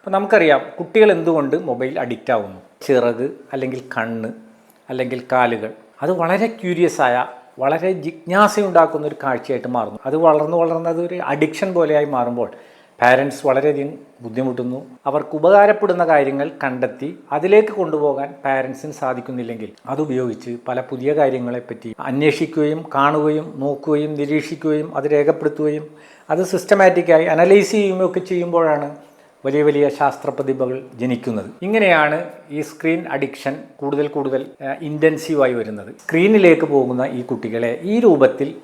അപ്പോൾ നമുക്കറിയാം കുട്ടികൾ എന്തുകൊണ്ട് മൊബൈൽ അഡിക്റ്റ് ആവുന്നു? ചിറക് അല്ലെങ്കിൽ കണ്ണ് അല്ലെങ്കിൽ കാലുകൾ. അത് വളരെ ക്യൂരിയസ് ആയ വളരെ ജിജ്ഞാസയുണ്ടാക്കുന്ന ഒരു കാഴ്ചയായിട്ട് മാറുന്നു. അത് വളർന്നു വളർന്നത് ഒരു അഡിക്ഷൻ പോലെയായി മാറുമ്പോൾ പാരൻസ് വളരെയധികം ബുദ്ധിമുട്ടുന്നു. അവർക്ക് ഉപകാരപ്പെടുന്ന കാര്യങ്ങൾ കണ്ടെത്തി അതിലേക്ക് കൊണ്ടുപോകാൻ പാരൻസിന് സാധിക്കുന്നില്ലെങ്കിൽ അതുപയോഗിച്ച് പല പുതിയ കാര്യങ്ങളെപ്പറ്റി അന്വേഷിക്കുകയും കാണുകയും നോക്കുകയും നിരീക്ഷിക്കുകയും അത് രേഖപ്പെടുത്തുകയും അത് സിസ്റ്റമാറ്റിക്കായി അനലൈസ് ചെയ്യുകയും ഒക്കെ ചെയ്യുമ്പോഴാണ് വലിയ വലിയ ശാസ്ത്ര പ്രതിഭകൾ ജനിക്കുന്നത്. ഇങ്ങനെയാണ് ഈ സ്ക്രീൻ അഡിക്ഷൻ കൂടുതൽ കൂടുതൽ ഇന്റൻസീവായി വരുന്നത്. സ്ക്രീനിലേക്ക് പോകുന്ന ഈ കുട്ടികളെ ഈ രൂപത്തിൽ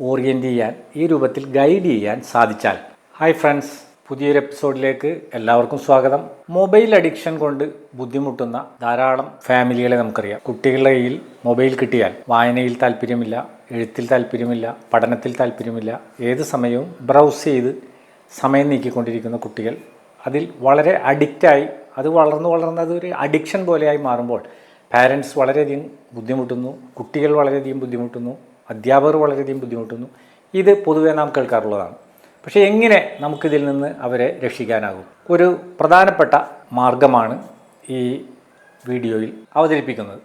ഓറിയന്റ് ചെയ്യാൻ ഈ രൂപത്തിൽ ഗൈഡ് ചെയ്യാൻ സാധിച്ചാൽ. ഹായ് ഫ്രണ്ട്സ് പുതിയൊരു എപ്പിസോഡിലേക്ക് എല്ലാവർക്കും സ്വാഗതം. മൊബൈൽ അഡിക്ഷൻ കൊണ്ട് ബുദ്ധിമുട്ടുന്ന ധാരാളം ഫാമിലികളെ നമുക്കറിയാം. കുട്ടികളുടെ കയ്യിൽ മൊബൈൽ കിട്ടിയാൽ വായനയിൽ താല്പര്യമില്ല എഴുത്തിൽ താല്പര്യമില്ല പഠനത്തിൽ താല്പര്യമില്ല ഏത് സമയവും ബ്രൗസ് ചെയ്ത് സമയം നീക്കിക്കൊണ്ടിരിക്കുന്ന കുട്ടികൾ അതിൽ വളരെ അഡിക്റ്റായി അത് വളർന്നു വളർന്ന് അതൊരു അഡിക്ഷൻ പോലെയായി മാറുമ്പോൾ പാരൻസ് വളരെയധികം ബുദ്ധിമുട്ടുന്നു കുട്ടികൾ വളരെയധികം ബുദ്ധിമുട്ടുന്നു അധ്യാപകർ വളരെയധികം ബുദ്ധിമുട്ടുന്നു. ഇത് പൊതുവേ നാം കേൾക്കാറുള്ളതാണ്. പക്ഷേ എങ്ങനെ നമുക്കിതിൽ നിന്ന് അവരെ രക്ഷിക്കാനാകും? ഒരു പ്രധാനപ്പെട്ട മാർഗമാണ് ഈ വീഡിയോയിൽ അവതരിപ്പിക്കുന്നത്.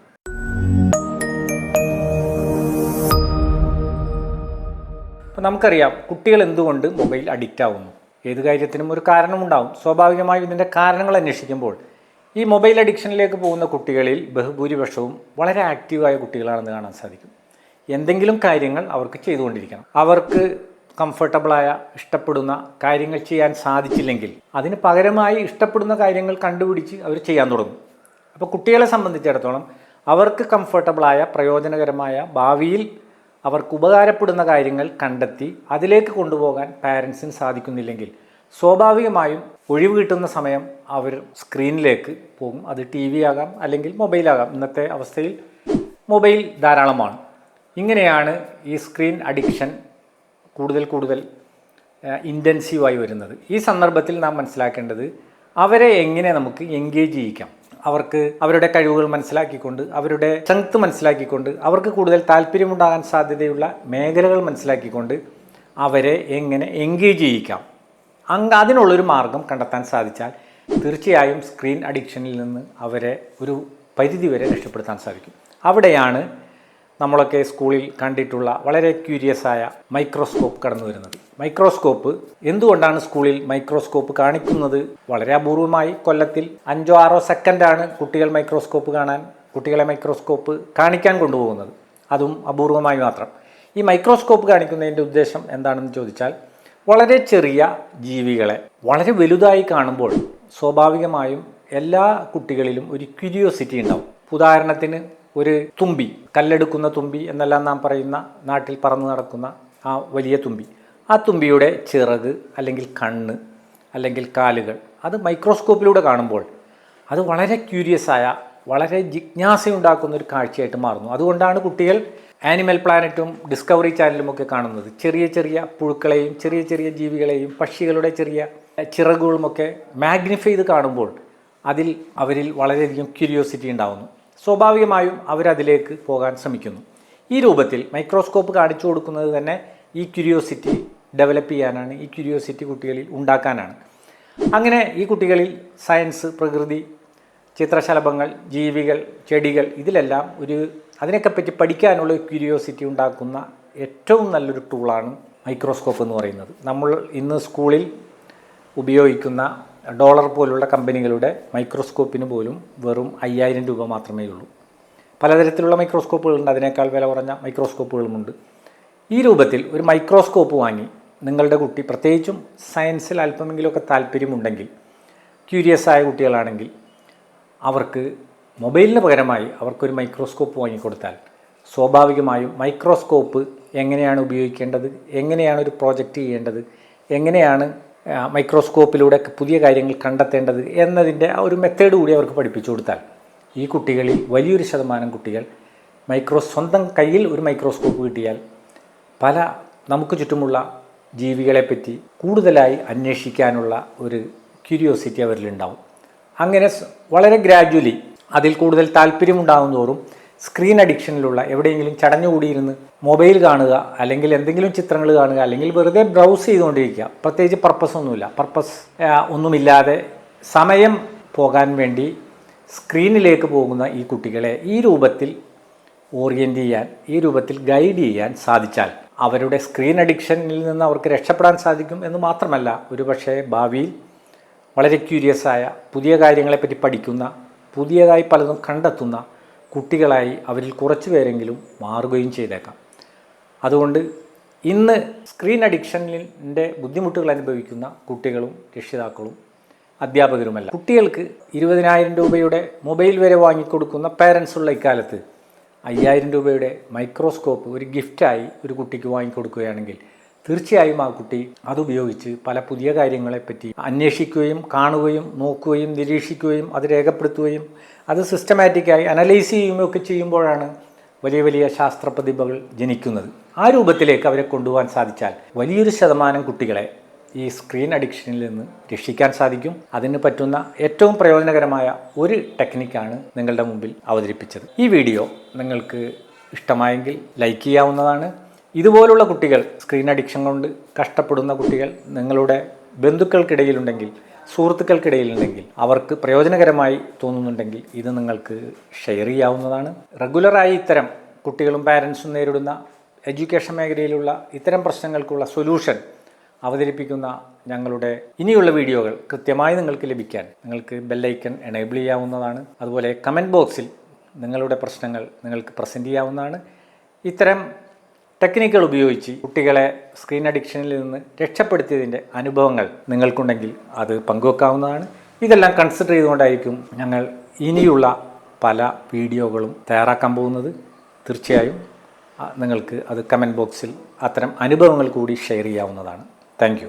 നമുക്കറിയാം കുട്ടികൾ എന്തുകൊണ്ട് മൊബൈൽ അഡിക്റ്റ് ആവുന്നു? ഏത് കാര്യത്തിനും ഒരു കാരണമുണ്ടാവും. സ്വാഭാവികമായും ഇതിന്റെ കാരണങ്ങൾ അന്വേഷിക്കുമ്പോൾ ഈ മൊബൈൽ അഡിക്ഷനിലേക്ക് പോകുന്ന കുട്ടികളിൽ ബഹുഭൂരിപക്ഷവും വളരെ ആക്റ്റീവായ കുട്ടികളാണെന്ന് കാണാൻ സാധിക്കും. എന്തെങ്കിലും കാര്യങ്ങൾ അവർക്ക് ചെയ്തുകൊണ്ടിരിക്കണം. അവർക്ക് കംഫർട്ടബിളായ ഇഷ്ടപ്പെടുന്ന കാര്യങ്ങൾ ചെയ്യാൻ സാധിച്ചില്ലെങ്കിൽ അതിന് പകരമായി ഇഷ്ടപ്പെടുന്ന കാര്യങ്ങൾ കണ്ടുപിടിച്ച് അവർ ചെയ്യാൻ തുടങ്ങും. അപ്പോൾ കുട്ടികളെ സംബന്ധിച്ചിടത്തോളം അവർക്ക് കംഫർട്ടബിളായ പ്രയോജനകരമായ ഭാവിയിൽ അവർക്ക് ഉപകാരപ്പെടുന്ന കാര്യങ്ങൾ കണ്ടെത്തി അതിലേക്ക് കൊണ്ടുപോകാൻ പാരൻസിന് സാധിക്കുന്നില്ലെങ്കിൽ സ്വാഭാവികമായും ഒഴിവ് കിട്ടുന്ന സമയം അവർ സ്ക്രീനിലേക്ക് പോകും. അത് ടി വി ആകാം അല്ലെങ്കിൽ മൊബൈലാകാം ഇന്നത്തെ അവസ്ഥയിൽ മൊബൈൽ ധാരാളമാണ്. ഇങ്ങനെയാണ് ഈ സ്ക്രീൻ അഡിക്ഷൻ കൂടുതൽ കൂടുതൽ ഇന്റൻസീവായി വരുന്നത്. ഈ സന്ദർഭത്തിൽ നാം മനസ്സിലാക്കേണ്ടത് അവരെ എങ്ങനെ നമുക്ക് എൻഗേജ് ചെയ്യിക്കാം? അവർക്ക് അവരുടെ കഴിവുകൾ മനസ്സിലാക്കിക്കൊണ്ട് അവരുടെ സ്ട്രെങ്ത് മനസ്സിലാക്കിക്കൊണ്ട് അവർക്ക് കൂടുതൽ താല്പര്യമുണ്ടാകാൻ സാധ്യതയുള്ള മേഖലകൾ മനസ്സിലാക്കിക്കൊണ്ട് അവരെ എങ്ങനെ എൻഗേജ് ചെയ്യിക്കാം. അങ്ങ് അതിനുള്ളൊരു മാർഗം കണ്ടെത്താൻ സാധിച്ചാൽ തീർച്ചയായും സ്ക്രീൻ അഡിക്ഷനിൽ നിന്ന് അവരെ ഒരു പരിധിവരെ രക്ഷപ്പെടുത്താൻ സാധിക്കും. അവിടെയാണ് നമ്മളൊക്കെ സ്കൂളിൽ കണ്ടിട്ടുള്ള വളരെ ക്യൂരിയസ് ആയ മൈക്രോസ്കോപ്പ് കടന്നു വരുന്നത്. മൈക്രോസ്കോപ്പ് എന്തുകൊണ്ടാണ് സ്കൂളിൽ മൈക്രോസ്കോപ്പ് കാണിക്കുന്നത്? വളരെ അപൂർവമായി കൊല്ലത്തിൽ അഞ്ചോ ആറോ സെക്കൻഡാണ് കുട്ടികൾ മൈക്രോസ്കോപ്പ് കാണാൻ കുട്ടികളെ മൈക്രോസ്കോപ്പ് കാണിക്കാൻ കൊണ്ടുപോകുന്നത്. അതും അപൂർവമായി മാത്രം. ഈ മൈക്രോസ്കോപ്പ് കാണിക്കുന്നതിന്റെ ഉദ്ദേശം എന്താണെന്ന് ചോദിച്ചാൽ വളരെ ചെറിയ ജീവികളെ വളരെ വലുതായി കാണുമ്പോൾ സ്വാഭാവികമായും എല്ലാ കുട്ടികളിലും ഒരു ക്യൂരിയോസിറ്റി ഉണ്ടാവും. ഉദാഹരണത്തിന് ഒരു തുമ്പി കല്ലെടുക്കുന്ന തുമ്പി എന്നെല്ലാം നാം പറയുന്ന നാട്ടിൽ പറന്ന് നടക്കുന്ന ആ വലിയ തുമ്പി. ആ തുമ്പിയുടെ ചിറക് അല്ലെങ്കിൽ കണ്ണ് അല്ലെങ്കിൽ കാലുകൾ അത് മൈക്രോസ്കോപ്പിലൂടെ കാണുമ്പോൾ അത് വളരെ ക്യൂരിയസ് ആയ വളരെ ജിജ്ഞാസയുണ്ടാക്കുന്ന ഒരു കാഴ്ചയായിട്ട് മാറുന്നു. അതുകൊണ്ടാണ് കുട്ടികൾ ആനിമൽ പ്ലാനറ്റും ഡിസ്കവറി ചാനലും ഒക്കെ കാണുന്നത്. ചെറിയ ചെറിയ പുഴുക്കളെയും ചെറിയ ചെറിയ ജീവികളെയും പക്ഷികളുടെ ചെറിയ ചിറകുകളുമൊക്കെ മാഗ്നിഫൈ ചെയ്ത് കാണുമ്പോൾ അതിൽ അവരിൽ വളരെയധികം ക്യൂരിയോസിറ്റി ഉണ്ടാകുന്നു സ്വാഭാവികമായും അവരതിലേക്ക് പോകാൻ ശ്രമിക്കുന്നു. ഈ രൂപത്തിൽ മൈക്രോസ്കോപ്പ് കാണിച്ചു കൊടുക്കുന്നത് തന്നെ ഈ ക്യൂരിയോസിറ്റി ഡെവലപ്പ് ചെയ്യാനാണ് ഈ ക്യൂരിയോസിറ്റി കുട്ടികളിൽ ഉണ്ടാക്കാനാണ്. അങ്ങനെ ഈ കുട്ടികളിൽ സയൻസ് പ്രകൃതി ചിത്രശലഭങ്ങൾ ജീവികൾ ചെടികൾ ഇതിലെല്ലാം ഒരു അതിനൊക്കെ പറ്റി പഠിക്കാനുള്ള ക്യൂരിയോസിറ്റി ഉണ്ടാക്കുന്ന ഏറ്റവും നല്ലൊരു ടൂളാണ് മൈക്രോസ്കോപ്പ് എന്ന് പറയുന്നത്. നമ്മൾ ഇന്ന് സ്കൂളിൽ ഉപയോഗിക്കുന്ന ഡോളർ പോലുള്ള കമ്പനികളുടെ മൈക്രോസ്കോപ്പിന് പോലും വെറും അയ്യായിരം രൂപ മാത്രമേ ഉള്ളൂ. പലതരത്തിലുള്ള മൈക്രോസ്കോപ്പുകളുണ്ട് അതിനേക്കാൾ വില കുറഞ്ഞ മൈക്രോസ്കോപ്പുകളുമുണ്ട്. ഈ രൂപത്തിൽ ഒരു മൈക്രോസ്കോപ്പ് വാങ്ങി നിങ്ങളുടെ കുട്ടി പ്രത്യേകിച്ചും സയൻസിൽ അല്പമെങ്കിലുമൊക്കെ താല്പര്യമുണ്ടെങ്കിൽ ക്യൂരിയസ് ആയ കുട്ടികളാണെങ്കിൽ അവർക്ക് മൊബൈലിന് പകരമായി അവർക്കൊരു മൈക്രോസ്കോപ്പ് വാങ്ങിക്കൊടുത്താൽ സ്വാഭാവികമായും മൈക്രോസ്കോപ്പ് എങ്ങനെയാണ് ഉപയോഗിക്കേണ്ടത് എങ്ങനെയാണ് ഒരു പ്രോജക്റ്റ് ചെയ്യേണ്ടത് എങ്ങനെയാണ് മൈക്രോസ്കോപ്പിലൂടെ പുതിയ കാര്യങ്ങൾ കണ്ടെത്തേണ്ടത് എന്നതിന്റെ ആ ഒരു മെത്തേഡ് കൂടി അവർക്ക് പഠിപ്പിച്ചു കൊടുത്താൽ ഈ കുട്ടികളിൽ വലിയൊരു ശതമാനം കുട്ടികൾ മൈക്രോ സ്വന്തം കയ്യിൽ ഒരു മൈക്രോസ്കോപ്പ് കിട്ടിയാൽ പല നമുക്ക് ചുറ്റുമുള്ള ജീവികളെപ്പറ്റി കൂടുതലായി അന്വേഷിക്കാനുള്ള ഒരു ക്യൂരിയോസിറ്റി അവരിലുണ്ടാവും അങ്ങനെ വളരെ ഗ്രാജുവലി അതിൽ കൂടുതൽ താല്പര്യമുണ്ടാകും തോറും സ്ക്രീൻ അഡിക്ഷനിലുള്ള എവിടെയെങ്കിലും ചടഞ്ഞുകൂടിയിരുന്ന് മൊബൈൽ കാണുക അല്ലെങ്കിൽ എന്തെങ്കിലും ചിത്രങ്ങൾ കാണുക അല്ലെങ്കിൽ വെറുതെ ബ്രൗസ് ചെയ്തുകൊണ്ടിരിക്കുക. പ്രത്യേകിച്ച് പർപ്പസ് ഒന്നുമില്ല. പർപ്പസ് ഒന്നുമില്ലാതെ സമയം പോകാൻ വേണ്ടി സ്ക്രീനിലേക്ക് പോകുന്ന ഈ കുട്ടികളെ ഈ രൂപത്തിൽ ഓറിയന്റ് ചെയ്യാൻ ഈ രൂപത്തിൽ ഗൈഡ് ചെയ്യാൻ സാധിച്ചാൽ അവരുടെ സ്ക്രീൻ അഡിക്ഷനിൽ നിന്ന് അവർക്ക് രക്ഷപ്പെടാൻ സാധിക്കും എന്ന് മാത്രമല്ല ഒരുപക്ഷെ ഭാവിയിൽ വളരെ ക്യൂരിയസ് ആയ പുതിയ കാര്യങ്ങളെപ്പറ്റി പഠിക്കുന്ന പുതിയതായി പലതും കണ്ടെത്തുന്ന കുട്ടികളായി അവരിൽ കുറച്ചു പേരെങ്കിലും മാറുകയും ചെയ്തേക്കാം. അതുകൊണ്ട് ഇന്ന് സ്ക്രീൻ അഡിക്ഷനിന്റെ ബുദ്ധിമുട്ടുകൾ അനുഭവിക്കുന്ന കുട്ടികളും രക്ഷിതാക്കളും അധ്യാപകരുമല്ല. കുട്ടികൾക്ക് ഇരുപതിനായിരം രൂപയുടെ മൊബൈൽ വരെ വാങ്ങിക്കൊടുക്കുന്ന പേരൻസ് ഉള്ള ഇക്കാലത്ത് അയ്യായിരം രൂപയുടെ മൈക്രോസ്കോപ്പ് ഒരു ഗിഫ്റ്റായി ഒരു കുട്ടിക്ക് വാങ്ങിക്കൊടുക്കുകയാണെങ്കിൽ തീർച്ചയായും ആ കുട്ടി അതുപയോഗിച്ച് പല പുതിയ കാര്യങ്ങളെപ്പറ്റി അന്വേഷിക്കുകയും കാണുകയും നോക്കുകയും നിരീക്ഷിക്കുകയും അത് രേഖപ്പെടുത്തുകയും അത് സിസ്റ്റമാറ്റിക്കായി അനലൈസ് ചെയ്യുകയും ഒക്കെ ചെയ്യുമ്പോഴാണ് വലിയ വലിയ ശാസ്ത്ര പ്രതിഭകൾ ജനിക്കുന്നത്. ആ രൂപത്തിലേക്ക് അവരെ കൊണ്ടുപോകാൻ സാധിച്ചാൽ വലിയൊരു ശതമാനം കുട്ടികളെ ഈ സ്ക്രീൻ അഡിക്ഷനിൽ നിന്ന് രക്ഷിക്കാൻ സാധിക്കും. അതിന് പറ്റുന്ന ഏറ്റവും പ്രയോജനകരമായ ഒരു ടെക്നിക്കാണ് നിങ്ങളുടെ മുമ്പിൽ അവതരിപ്പിച്ചത്. ഈ വീഡിയോ നിങ്ങൾക്ക് ഇഷ്ടമായെങ്കിൽ ലൈക്ക് ചെയ്യാവുന്നതാണ്. ഇതുപോലുള്ള കുട്ടികൾ സ്ക്രീൻ അഡിക്ഷൻ കൊണ്ട് കഷ്ടപ്പെടുന്ന കുട്ടികൾ നിങ്ങളുടെ ബന്ധുക്കൾക്കിടയിലുണ്ടെങ്കിൽ സുഹൃത്തുക്കൾക്കിടയിലുണ്ടെങ്കിൽ അവർക്ക് പ്രയോജനകരമായി തോന്നുന്നുണ്ടെങ്കിൽ ഇത് നിങ്ങൾക്ക് ഷെയർ ചെയ്യാവുന്നതാണ്. റെഗുലറായി ഇത്തരം കുട്ടികളും പാരൻസും നേരിടുന്ന എഡ്യൂക്കേഷൻ മേഖലയിലുള്ള ഇത്തരം പ്രശ്നങ്ങൾക്കുള്ള സൊല്യൂഷൻ അവതരിപ്പിക്കുന്ന ഞങ്ങളുടെ ഇനിയുള്ള വീഡിയോകൾ കൃത്യമായി നിങ്ങൾക്ക് ലഭിക്കാൻ നിങ്ങൾക്ക് ബെല്ലൈക്കൺ എനേബിൾ ചെയ്യാവുന്നതാണ്. അതുപോലെ കമന്റ് ബോക്സിൽ നിങ്ങളുടെ പ്രശ്നങ്ങൾ നിങ്ങൾക്ക് പ്രസന്റ് ചെയ്യാവുന്നതാണ്. ഇത്തരം ടെക്നിക്കുകൾ ഉപയോഗിച്ച് കുട്ടികളെ സ്ക്രീൻ അഡിക്ഷനിൽ നിന്ന് രക്ഷപ്പെടുത്തിയതിന്റെ അനുഭവങ്ങൾ നിങ്ങൾക്കുണ്ടെങ്കിൽ അത് പങ്കുവെക്കാവുന്നതാണ്. ഇതെല്ലാം കൺസിഡർ ചെയ്തുകൊണ്ടായിരിക്കും ഞങ്ങൾ ഇനിയുള്ള പല വീഡിയോകളും തയ്യാറാക്കാൻ പോകുന്നത്. തീർച്ചയായും നിങ്ങൾക്ക് അത് കമന്റ് ബോക്സിൽ അത്തരം അനുഭവങ്ങൾ കൂടി ഷെയർ ചെയ്യാവുന്നതാണ്. താങ്ക്